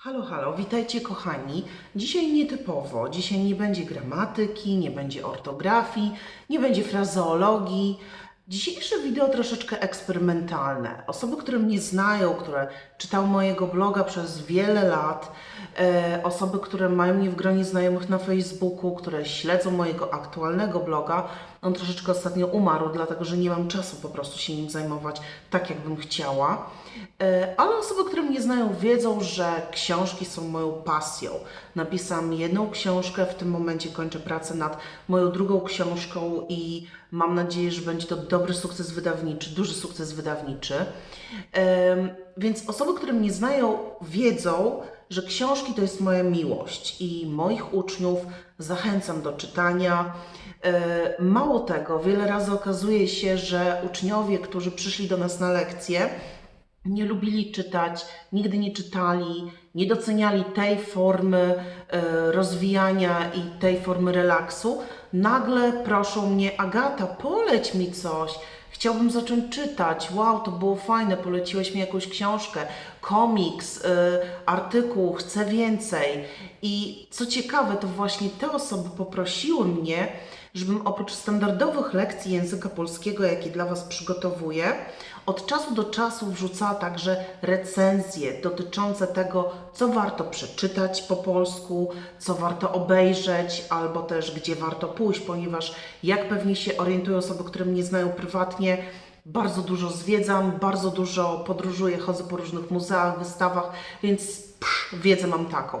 Halo, halo, witajcie kochani. Dzisiaj nietypowo, dzisiaj nie będzie gramatyki, nie będzie ortografii, nie będzie frazeologii. Dzisiejsze wideo troszeczkę eksperymentalne. Osoby, które mnie znają, które czytały mojego bloga przez wiele lat, e, osoby, które mają mnie w gronie znajomych na Facebooku, które śledzą mojego aktualnego bloga, on troszeczkę ostatnio umarł, dlatego że nie mam czasu po prostu się nim zajmować tak, jakbym chciała. E, Ale osoby, które mnie znają, wiedzą, że książki są moją pasją. Napisałam jedną książkę, w tym momencie kończę pracę nad moją drugą książką i mam nadzieję, że będzie to dobry sukces wydawniczy, duży sukces wydawniczy. Em, Więc osoby, które mnie znają, wiedzą, że książki to jest moja miłość i moich uczniów zachęcam do czytania. E, Mało tego, wiele razy okazuje się, że uczniowie, którzy przyszli do nas na lekcje, nie lubili czytać, nigdy nie czytali, nie doceniali tej formy e, rozwijania i tej formy relaksu, nagle proszą mnie, Agata, poleć mi coś. Chciałbym zacząć czytać. Wow, to było fajne, poleciłeś mi jakąś książkę, komiks, y, artykuł, chcę więcej. I co ciekawe, to właśnie te osoby poprosiły mnie, żebym oprócz standardowych lekcji języka polskiego, jakie dla Was przygotowuję, od czasu do czasu wrzucała także recenzje dotyczące tego, co warto przeczytać po polsku, co warto obejrzeć, albo też gdzie warto pójść, ponieważ jak pewnie się orientują osoby, które mnie znają prywatnie, bardzo dużo zwiedzam, bardzo dużo podróżuję, chodzę po różnych muzeach, wystawach, więc psz, wiedzę mam taką.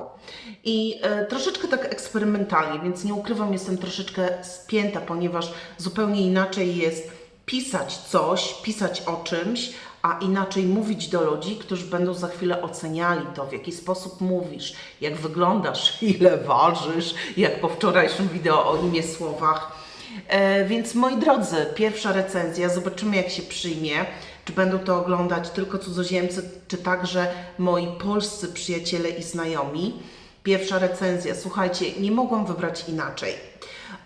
I e, troszeczkę tak eksperymentalnie, więc nie ukrywam, jestem troszeczkę spięta, ponieważ zupełnie inaczej jest pisać coś, pisać o czymś, a inaczej mówić do ludzi, którzy będą za chwilę oceniali to, w jaki sposób mówisz, jak wyglądasz, ile ważysz, jak po wczorajszym wideo o imię słowach. E, więc moi drodzy, pierwsza recenzja, zobaczymy jak się przyjmie. Czy będą to oglądać tylko cudzoziemcy, czy także moi polscy przyjaciele i znajomi. Pierwsza recenzja, słuchajcie, nie mogłam wybrać inaczej.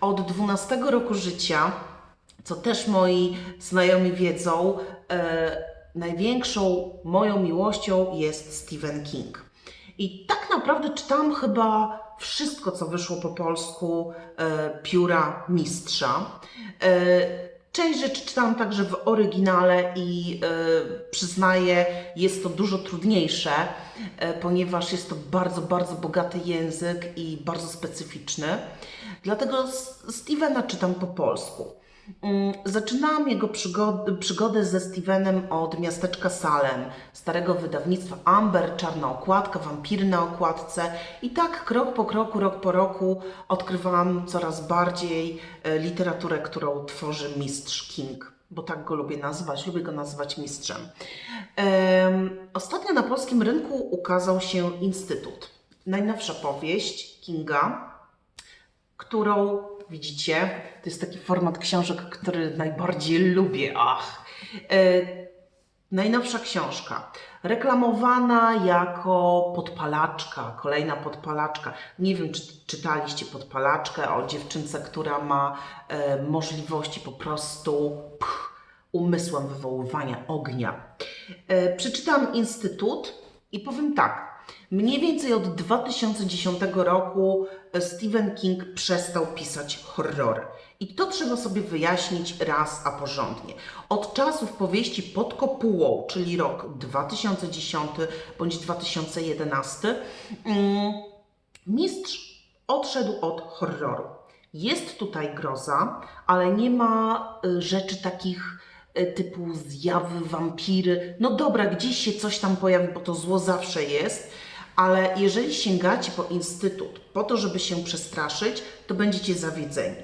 Od 12 roku życia, co też moi znajomi wiedzą, e, największą moją miłością jest Stephen King. I tak naprawdę czytałam chyba wszystko, co wyszło po polsku e, pióra mistrza. E, Część rzeczy czytałam także w oryginale i e, przyznaję, jest to dużo trudniejsze, ponieważ jest to bardzo, bardzo bogaty język i bardzo specyficzny. Dlatego Stevena czytam po polsku. Mm, Zaczynałam jego przygody, przygodę ze Stevenem od miasteczka Salem, starego wydawnictwa Amber, czarna okładka, wampiry na okładce i tak krok po kroku, rok po roku odkrywałam coraz bardziej e, literaturę, którą tworzy mistrz King, bo tak go lubię nazywać, lubię go nazywać mistrzem. Em, Ostatnio na polskim rynku ukazał się Instytut. Najnowsza powieść Kinga, którą widzicie, to jest taki format książek, który najbardziej lubię. Ach. E, najnowsza książka. Reklamowana jako podpalaczka, kolejna podpalaczka. Nie wiem, czy czytaliście podpalaczkę o dziewczynce, która ma e, możliwości po prostu pch, umysłem wywoływania ognia. E, przeczytałam Instytut i powiem tak. Mniej więcej od 2010 roku e, Stephen King przestał pisać horrory. I to trzeba sobie wyjaśnić raz a porządnie. Od czasów powieści pod kopułą, czyli rok 2010 bądź 2011, mm, mistrz odszedł od horroru. Jest tutaj groza, ale nie ma y, rzeczy takich y, typu zjawy, wampiry. No dobra, gdzieś się coś tam pojawi, bo to zło zawsze jest, ale jeżeli sięgacie po instytut po to, żeby się przestraszyć, to będziecie zawiedzeni.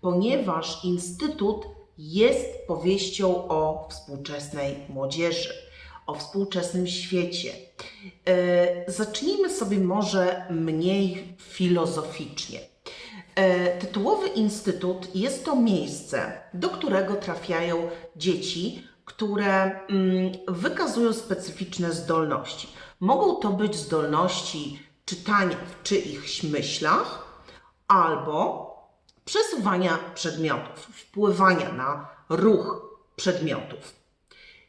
Ponieważ instytut jest powieścią o współczesnej młodzieży, o współczesnym świecie. E, zacznijmy sobie może mniej filozoficznie. E, Tytułowy instytut jest to miejsce, do którego trafiają dzieci, które mm, wykazują specyficzne zdolności. Mogą to być zdolności czytania w czyichś myślach albo przesuwania przedmiotów, wpływania na ruch przedmiotów.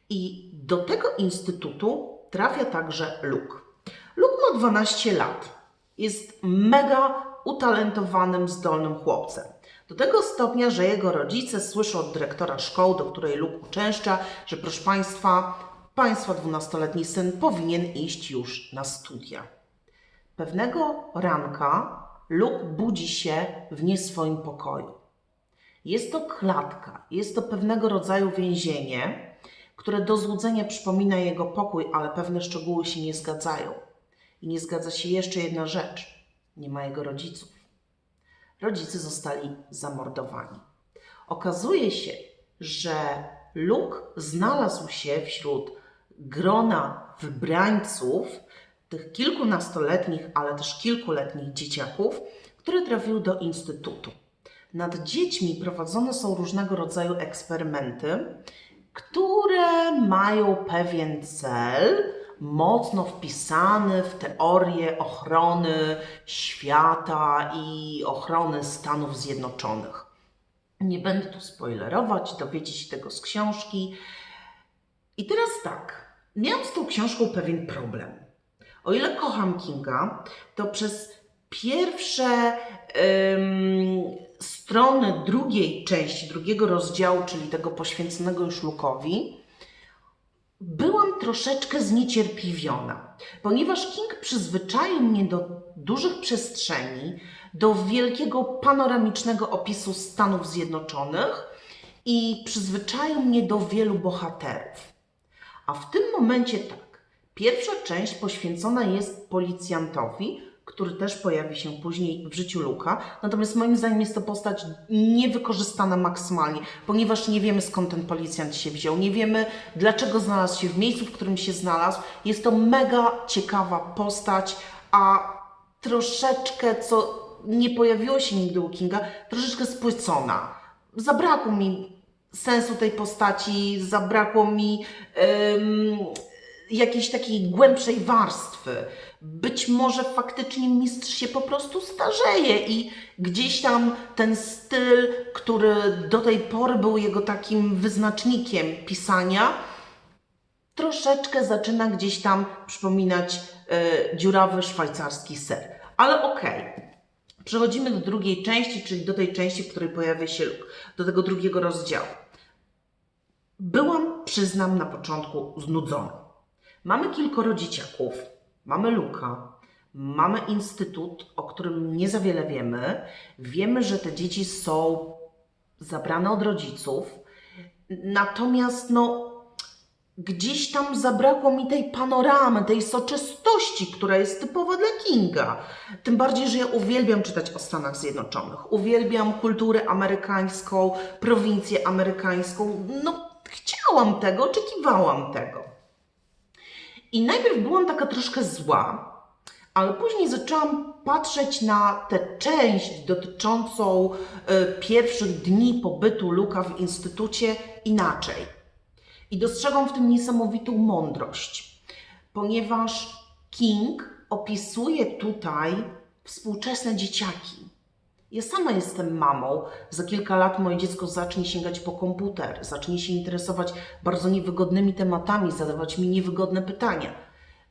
I do tego instytutu trafia także Luke. Luke ma 12 lat. Jest mega utalentowanym, zdolnym chłopcem. Do tego stopnia, że jego rodzice słyszą od dyrektora szkoły, do której Luke uczęszcza, że proszę Państwa, Państwa 12-letni syn powinien iść już na studia. Pewnego ranka Luke budzi się w nie swoim pokoju. Jest to klatka, jest to pewnego rodzaju więzienie, które do złudzenia przypomina jego pokój, ale pewne szczegóły się nie zgadzają. I nie zgadza się jeszcze jedna rzecz: nie ma jego rodziców. Rodzice zostali zamordowani. Okazuje się, że Luke znalazł się wśród grona wybrańców, tych kilkunastoletnich, ale też kilkuletnich dzieciaków, które trafiły do instytutu. Nad dziećmi prowadzone są różnego rodzaju eksperymenty, które mają pewien cel, mocno wpisany w teorię ochrony świata i ochrony Stanów Zjednoczonych. Nie będę tu spoilerować, dowiecie się tego z książki. I teraz tak, miałam z tą książką pewien problem. O ile kocham Kinga, to przez pierwsze ym, strony drugiej części, drugiego rozdziału, czyli tego poświęconego już Lukowi, byłam troszeczkę zniecierpliwiona, ponieważ King przyzwyczaił mnie do dużych przestrzeni, do wielkiego panoramicznego opisu Stanów Zjednoczonych i przyzwyczaił mnie do wielu bohaterów. A w tym momencie tak, pierwsza część poświęcona jest policjantowi, który też pojawi się później w życiu Luka. Natomiast moim zdaniem jest to postać niewykorzystana maksymalnie, ponieważ nie wiemy skąd ten policjant się wziął, nie wiemy dlaczego znalazł się w miejscu, w którym się znalazł. Jest to mega ciekawa postać, a troszeczkę, co nie pojawiło się nigdy u Kinga, troszeczkę spłycona. Zabrakło mi sensu tej postaci, zabrakło mi em, jakiejś takiej głębszej warstwy. Być może faktycznie mistrz się po prostu starzeje i gdzieś tam ten styl, który do tej pory był jego takim wyznacznikiem pisania, troszeczkę zaczyna gdzieś tam przypominać e, dziurawy szwajcarski ser. Ale okej. Przechodzimy do drugiej części, czyli do tej części, w której pojawia się Luke, do tego drugiego rozdziału. Byłam, przyznam, na początku znudzona. Mamy kilkoro dzieciaków, mamy Luka, mamy instytut, o którym nie za wiele wiemy. Wiemy, że te dzieci są zabrane od rodziców, natomiast no, gdzieś tam zabrakło mi tej panoramy, tej soczystości, która jest typowa dla Kinga. Tym bardziej, że ja uwielbiam czytać o Stanach Zjednoczonych. Uwielbiam kulturę amerykańską, prowincję amerykańską. No, chciałam tego, oczekiwałam tego. I najpierw byłam taka troszkę zła, ale później zaczęłam patrzeć na tę część dotyczącą e, pierwszych dni pobytu Luka w instytucie inaczej. I dostrzegam w tym niesamowitą mądrość, ponieważ King opisuje tutaj współczesne dzieciaki. Ja sama jestem mamą. Za kilka lat moje dziecko zacznie sięgać po komputer, zacznie się interesować bardzo niewygodnymi tematami, zadawać mi niewygodne pytania.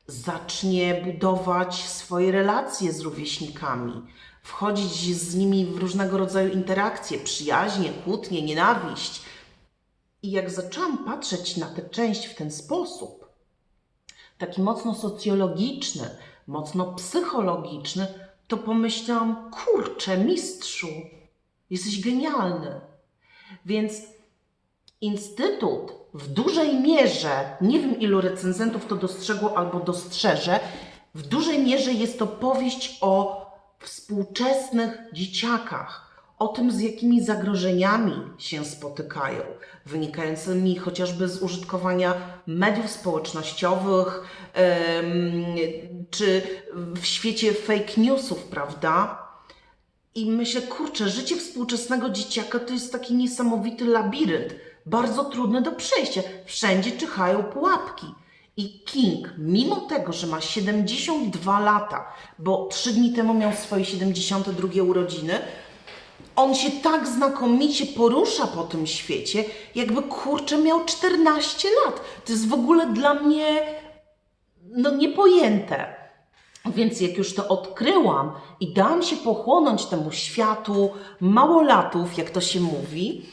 Zacznie budować swoje relacje z rówieśnikami, wchodzić z nimi w różnego rodzaju interakcje, przyjaźnie, kłótnie, nienawiść. I jak zaczęłam patrzeć na tę część w ten sposób, taki mocno socjologiczny, mocno psychologiczny, to pomyślałam, kurczę, mistrzu, jesteś genialny. Więc Instytut w dużej mierze, nie wiem ilu recenzentów to dostrzegło albo dostrzeże, w dużej mierze jest to powieść o współczesnych dzieciakach, o tym, z jakimi zagrożeniami się spotykają, wynikającymi chociażby z użytkowania mediów społecznościowych, czy w świecie fake newsów, prawda? I myślę, kurczę, życie współczesnego dzieciaka to jest taki niesamowity labirynt, bardzo trudny do przejścia. Wszędzie czyhają pułapki. I King, mimo tego, że ma 72 lata, bo trzy dni temu miał swoje 72 urodziny, on się tak znakomicie porusza po tym świecie, jakby kurczę miał 14 lat. To jest w ogóle dla mnie no niepojęte. Więc jak już to odkryłam i dałam się pochłonąć temu światu małolatów, jak to się mówi,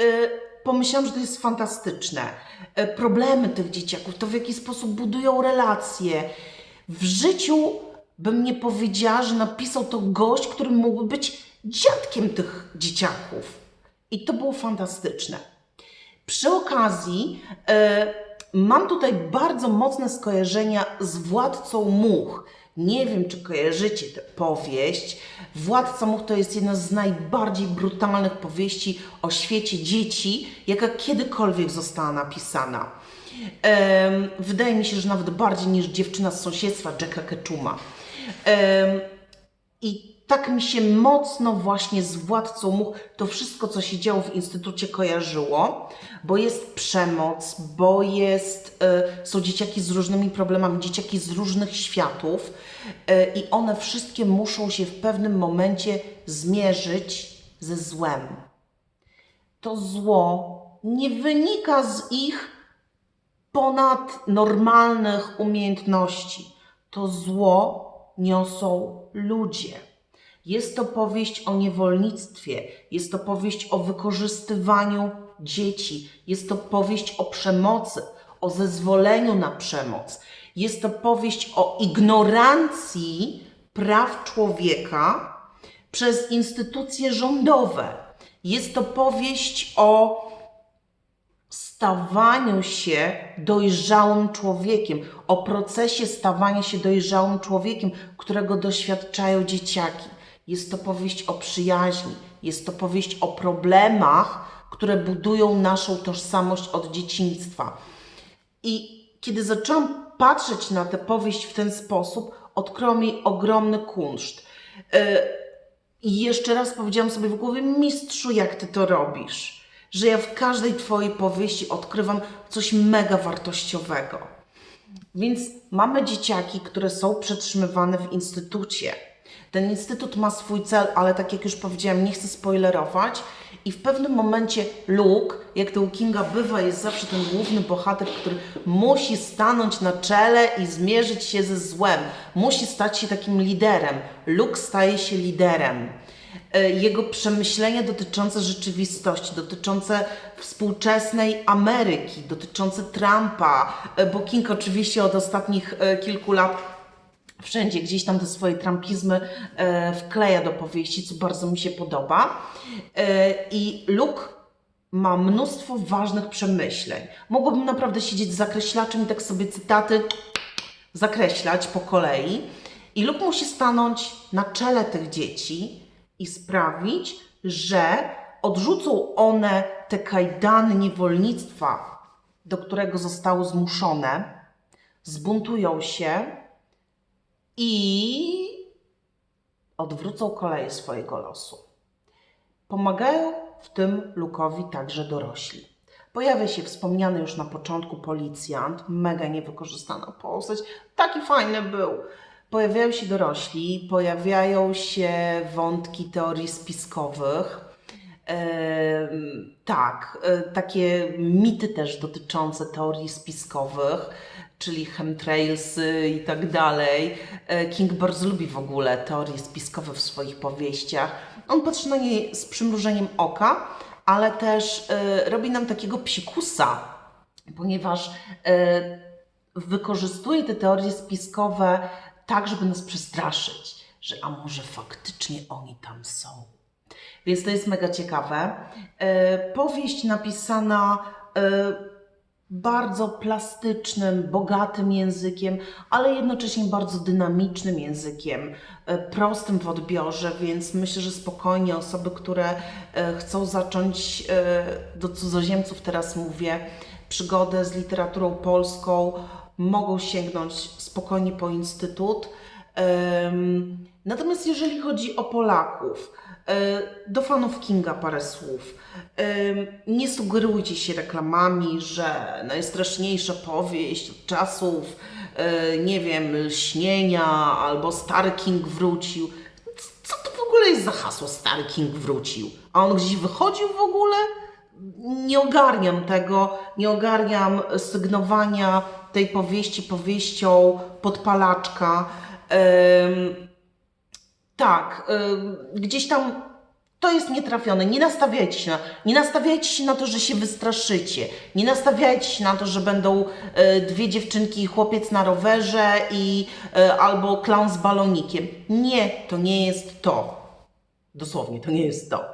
y, pomyślałam, że to jest fantastyczne. Y, Problemy tych dzieciaków, to w jaki sposób budują relacje. W życiu bym nie powiedziała, że napisał to gość, który mógłby być dziadkiem tych dzieciaków. I to było fantastyczne. Przy okazji e, mam tutaj bardzo mocne skojarzenia z Władcą Much. Nie wiem, czy kojarzycie tę powieść. Władca Much to jest jedna z najbardziej brutalnych powieści o świecie dzieci, jaka kiedykolwiek została napisana. Wydaje mi się, że nawet bardziej niż dziewczyna z sąsiedztwa Jacka Ketchuma. I tak mi się mocno właśnie z władcą much to wszystko, co się działo w instytucie, kojarzyło, bo jest przemoc, bo jest, e, są dzieciaki z różnymi problemami, dzieciaki z różnych światów e, i one wszystkie muszą się w pewnym momencie zmierzyć ze złem. To zło nie wynika z ich ponadnormalnych umiejętności. To zło niosą ludzie. Jest to powieść o niewolnictwie, jest to powieść o wykorzystywaniu dzieci, jest to powieść o przemocy, o zezwoleniu na przemoc. Jest to powieść o ignorancji praw człowieka przez instytucje rządowe. Jest to powieść o stawaniu się dojrzałym człowiekiem, o procesie stawania się dojrzałym człowiekiem, którego doświadczają dzieciaki. Jest to powieść o przyjaźni, jest to powieść o problemach, które budują naszą tożsamość od dzieciństwa. I kiedy zaczęłam patrzeć na tę powieść w ten sposób, odkryłam jej ogromny kunszt. Yy, i jeszcze raz powiedziałam sobie w głowie, mistrzu, jak ty to robisz? Że ja w każdej twojej powieści odkrywam coś mega wartościowego. Więc mamy dzieciaki, które są przetrzymywane w instytucie. Ten instytut ma swój cel, ale tak jak już powiedziałam, nie chcę spoilerować. I w pewnym momencie Luke, jak to u Kinga bywa, jest zawsze ten główny bohater, który musi stanąć na czele i zmierzyć się ze złem. Musi stać się takim liderem. Luke staje się liderem. E, Jego przemyślenia dotyczące rzeczywistości, dotyczące współczesnej Ameryki, dotyczące Trumpa, e, bo King oczywiście od ostatnich e, kilku lat wszędzie gdzieś tam te swoje trampizmy wkleja do powieści, co bardzo mi się podoba. I Luke ma mnóstwo ważnych przemyśleń. Mogłabym naprawdę siedzieć z zakreślaczem i tak sobie cytaty zakreślać po kolei. I Luke musi stanąć na czele tych dzieci i sprawić, że odrzucą one te kajdany niewolnictwa, do którego zostały zmuszone, zbuntują się i odwrócą koleje swojego losu. Pomagają w tym Lukowi także dorośli. Pojawia się wspomniany już na początku policjant, mega niewykorzystana postać, taki fajny był. Pojawiają się dorośli, pojawiają się wątki teorii spiskowych. Em, tak, e, takie mity też dotyczące teorii spiskowych, czyli chemtrailsy i tak dalej. E, King bardzo lubi w ogóle teorie spiskowe w swoich powieściach. On patrzy na nie z przymrużeniem oka, ale też e, robi nam takiego psikusa, ponieważ e, wykorzystuje te teorie spiskowe tak, żeby nas przestraszyć, że a może faktycznie oni tam są. Więc to jest mega ciekawe. E, powieść napisana e, bardzo plastycznym, bogatym językiem, ale jednocześnie bardzo dynamicznym językiem, e, prostym w odbiorze, więc myślę, że spokojnie osoby, które chcą zacząć do cudzoziemców, teraz mówię, przygodę z literaturą polską, mogą sięgnąć spokojnie po instytut. Natomiast jeżeli chodzi o Polaków, e, do fanów Kinga parę słów. Nie sugerujcie się reklamami, że najstraszniejsza powieść od czasów, e, nie wiem, lśnienia albo Stary King wrócił. Co to w ogóle jest za hasło Stary King wrócił? A on gdzieś wychodził w ogóle? Nie ogarniam tego, nie ogarniam sygnowania tej powieści powieścią podpalaczka. Tak, gdzieś tam to jest nietrafione. Nie nastawiajcie się na, nie nastawiajcie się na to, że się wystraszycie. Nie nastawiajcie się na to, że będą e, dwie dziewczynki i chłopiec na rowerze i e, albo klaun z balonikiem. Nie, to nie jest to. Dosłownie, to nie jest to.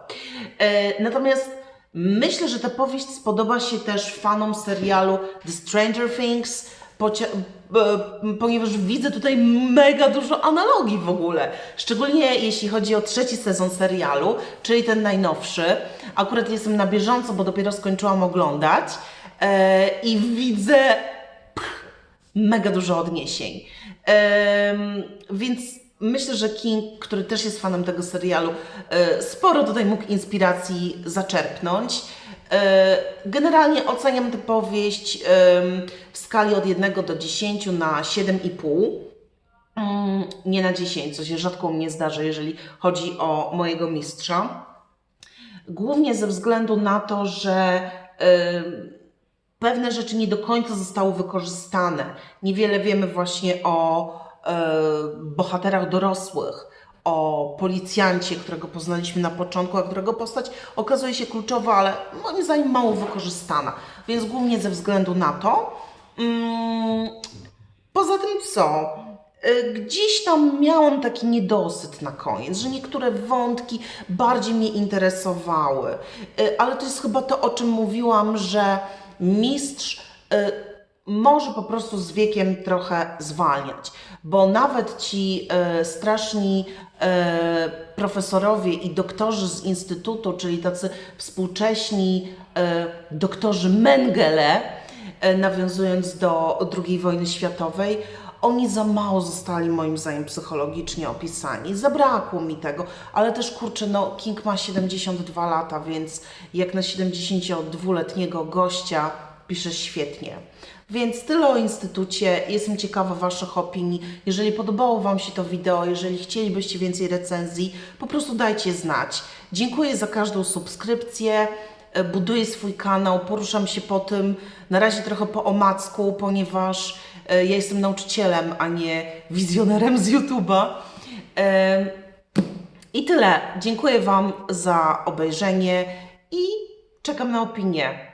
E, natomiast myślę, że ta powieść spodoba się też fanom serialu The Stranger Things, ponieważ widzę tutaj mega dużo analogii w ogóle. Szczególnie jeśli chodzi o trzeci sezon serialu, czyli ten najnowszy. Akurat jestem na bieżąco, bo dopiero skończyłam oglądać e, i widzę mega dużo odniesień. Więc myślę, że King, który też jest fanem tego serialu, e, sporo tutaj mógł inspiracji zaczerpnąć. E, Generalnie oceniam tę powieść em, w skali od 1 do 10 na 7,5. Mm, Nie na 10, co się rzadko mnie zdarza, jeżeli chodzi o mojego mistrza. Głównie ze względu na to, że pewne rzeczy nie do końca zostały wykorzystane. Niewiele wiemy właśnie o e, bohaterach dorosłych, o policjancie, którego poznaliśmy na początku, a którego postać okazuje się kluczowa, ale moim zdaniem mało wykorzystana. Więc głównie ze względu na to. Mm, Poza tym co? Y, Gdzieś tam miałam taki niedosyt na koniec, że niektóre wątki bardziej mnie interesowały. Y, Ale to jest chyba to, o czym mówiłam, że mistrz może po prostu z wiekiem trochę zwalniać, bo nawet ci y, straszni y, profesorowie i doktorzy z instytutu, czyli tacy współcześni y, doktorzy Mengele, e, nawiązując do II wojny światowej, oni za mało zostali moim zdaniem psychologicznie opisani. Zabrakło mi tego, ale też kurczę, no King ma 72 lata, więc jak na 72-letniego gościa pisze świetnie. Więc tyle o Instytucie. Jestem ciekawa Waszych opinii. Jeżeli podobało Wam się to wideo, jeżeli chcielibyście więcej recenzji, po prostu dajcie znać. Dziękuję za każdą subskrypcję e, buduję swój kanał, poruszam się po tym, na razie trochę po omacku, ponieważ e, ja jestem nauczycielem, a nie wizjonerem z YouTube'a. E, I tyle. Dziękuję Wam za obejrzenie i czekam na opinię.